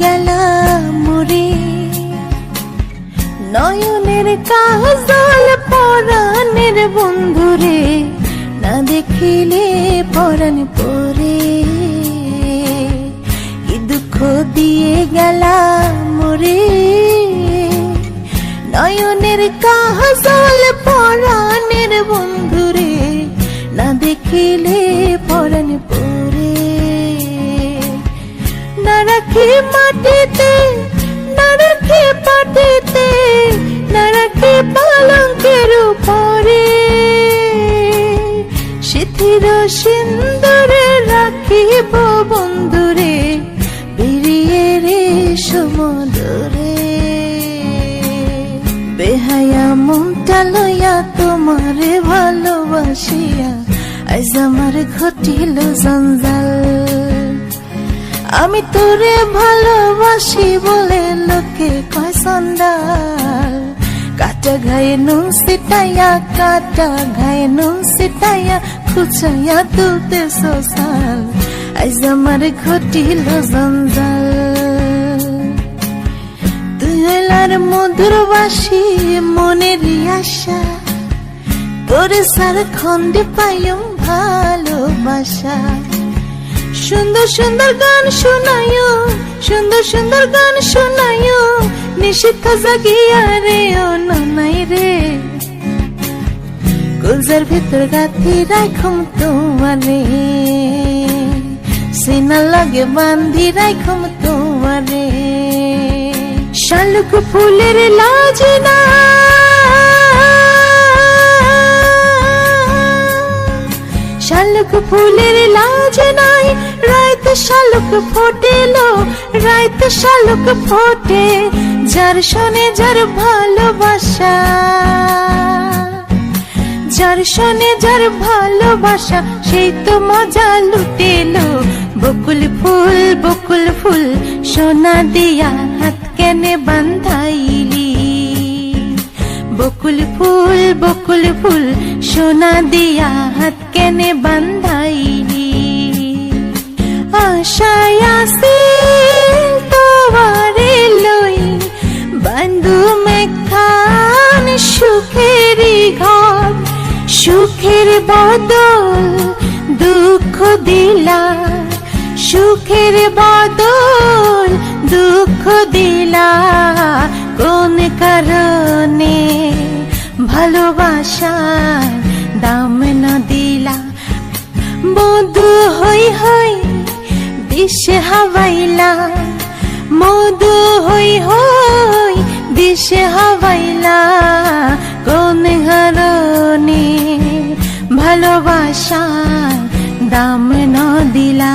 গেলাম মরে। নয়নের কাজল পরাণের বন্ধুরে, না দেখিলে পরাণ পরে। কি দুঃখ দিয়ে গেলাম মরে। নয়নের কাজল পরাণের বন্ধুরে, না দেখিলে মাটিতে না রাখি পাটিতে না রাখি পালঙ্কের উপরে। শিথির সিন্দুরে রাখিব বন্ধুরে বেরিয়ে রে সমুদরে। বেহায়া মনটা লইয়া তোমারে ভালোবাসিয়া, আজ আমার ঘটিল জঞ্জাল। আমি তোরে ভালোবাসি বলে লোকে কয় সন্ডাল। কাটা ঘায়ে নুন সিটাইয়া কাটা ঘায়ে নুন সিটাইয়া খুচাইয়া তুলতে সোসাল। আজ আমার ঘটিল জঞ্জাল। তুই হইলার মধুর বাসি মনের আশা। তোরে সার খন্ডে পাইম ভালোবাসা। সুন্দর সুন্দর গান শোনায়ো, সুন্দর সুন্দর গান শোনায়ো, নিষিদ্ধ জাগিয়া রে ও নাই রে। গুলজার ভিতর গাথি রাখুম তোমারে, সিনা লাগে বান্ধি রাখুম তোমারে। শালুক ফুলের লাজ না। শালুক ফুলের লাজ নাই শালুক ফোটেলো, রাইত শালুক ফোটে, যার শোনে যার ভালোবাসা। যার শোনে যার ভালোবাসা, সেই তো মজা লুটেলো। বকুল ফুল বকুল ফুল, সোনা দিয়া হাত কেনে বান্ধাইলি। বকুল ফুল বকুল ফুল, সোনা দিয়া হাত কেনে বান্ধাইলি। আশায় আসিল তোমারে লই। বান্ধু মেখান সুখেরই ঘর, সুখের বদল দুঃখ দিলা সুখের বদল দুঃখ দিলা কোন কারণে ভালোবাসার দাম না দিলা মধু হই হই দিশে হাওয়াইলা মধু হই হই দিশ হাওয়াইলা কোন হারণে ভালোবাসা দাম না দিলা